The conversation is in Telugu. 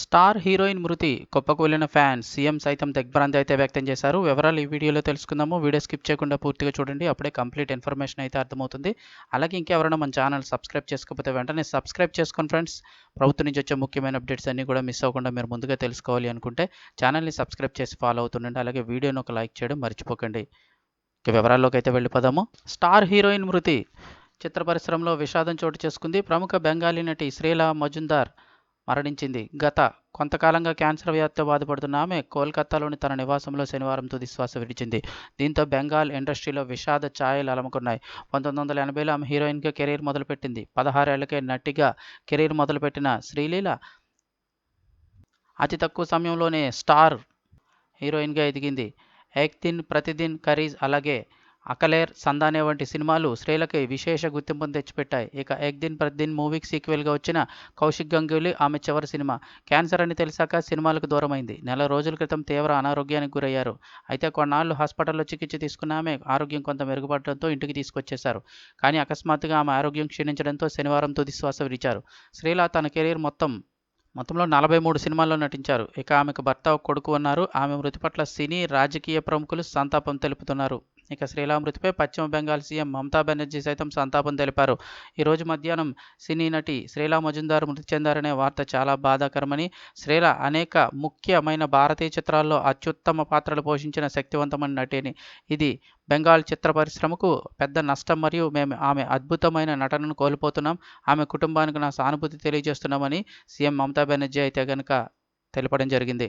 స్టార్ హీరోయిన్ మృతి కుప్పకూలిన ఫ్యాన్స్ సీఎం సైతం దిగ్భ్రాంతి అయితే వ్యక్తం చేశారు. వివరాలు ఈ వీడియోలో తెలుసుకుందాము. వీడియో స్కిప్ చేయకుండా పూర్తిగా చూడండి. అప్పుడే కంప్లీట్ ఇన్ఫర్మేషన్ అయితే అర్థమవుతుంది. అలాగే ఇంకెవరైనా మన ఛానల్ సబ్స్క్రైబ్ చేసుకోకపోతే వెంటనే సబ్స్క్రైబ్ చేసుకోండి ఫ్రెండ్స్. ప్రభుత్వం నుంచి వచ్చే ముఖ్యమైన అప్డేట్స్ అన్నీ కూడా మిస్ అవ్వకుండా మీరు ముందుగా తెలుసుకోవాలి అనుకుంటే ఛానల్ని సబ్స్క్రైబ్ చేసి ఫాలో అవుతుండండి. అలాగే వీడియోని ఒక లైక్ చేయడం మర్చిపోకండి. ఇక వివరాల్లోకి అయితే వెళ్ళిపోదాము. స్టార్ హీరోయిన్ మృతి చిత్ర పరిశ్రమలో విషాదం చోటు చేసుకుంది. ప్రముఖ బెంగాలీ నటి శ్రీలా మజుందార్ మరణించింది. గత కొంతకాలంగా క్యాన్సర్ వ్యాధితో బాధపడుతున్న ఆమె కోల్కతాలోని తన నివాసంలో శనివారం తుదిశ్వాస విడిచింది. దీంతో బెంగాల్ ఇండస్ట్రీలో విషాద ఛాయలు అలముకున్నాయి. పంతొమ్మిది వందల ఎనభైలో ఆమె హీరోయిన్గా కెరీర్ మొదలుపెట్టింది. పదహారేళ్ళకే నటిగా కెరీర్ మొదలుపెట్టిన శ్రీలీల అతి తక్కువ సమయంలోనే స్టార్ హీరోయిన్గా ఎదిగింది. ఏక్ దిన్ ప్రతిదిన్ కరీజ్ అలాగే అకలేర్ సందానే వంటి సినిమాలు స్త్రీలకి విశేష గుర్తింపును తెచ్చిపెట్టాయి. ఇక ఎక్ దిన్ ప్రతిదిన్ మూవీకి సీక్వెల్గా వచ్చిన కౌశిక్ గంగూలీ ఆమె చివరి సినిమా. క్యాన్సర్ అని తెలిసాక సినిమాలకు దూరమైంది. నెల రోజుల క్రితం తీవ్ర అనారోగ్యానికి గురయ్యారు. అయితే కొన్నాళ్ళు హాస్పిటల్లో చికిత్స తీసుకున్న ఆమె ఆరోగ్యం కొంత మెరుగుపడడంతో ఇంటికి తీసుకొచ్చేశారు. కానీ అకస్మాత్తుగా ఆమె ఆరోగ్యం క్షీణించడంతో శనివారం తుది శ్వాస విడిచారు శ్రీలా తన కెరీర్ మొత్తం మొత్తంలో నలభై మూడు సినిమాల్లో నటించారు. ఇక ఆమెకు భర్త ఒక కొడుకు ఉన్నారు. ఆమె మృతి పట్ల సినీ రాజకీయ ప్రముఖులు సంతాపం తెలుపుతున్నారు. ఇక శ్రీలా మృతిపై పశ్చిమ బెంగాల్ సీఎం మమతా బెనర్జీ సైతం సంతాపం తెలిపారు. ఈరోజు మధ్యాహ్నం సినీ నటి శ్రీలా మజుందార్ మృతి చెందారనే వార్త చాలా బాధాకరమని శ్రీలా అనేక ముఖ్యమైన భారతీయ చిత్రాల్లో అత్యుత్తమ పాత్రలు పోషించిన శక్తివంతమైన నటిని. ఇది బెంగాల్ చిత్ర పరిశ్రమకు పెద్ద నష్టం మరియు మేము ఆమె అద్భుతమైన నటనను కోల్పోతున్నాం. ఆమె కుటుంబానికి నా సానుభూతి తెలియజేస్తున్నామని సీఎం మమతా బెనర్జీ అయితే కనుక తెలపడం జరిగింది.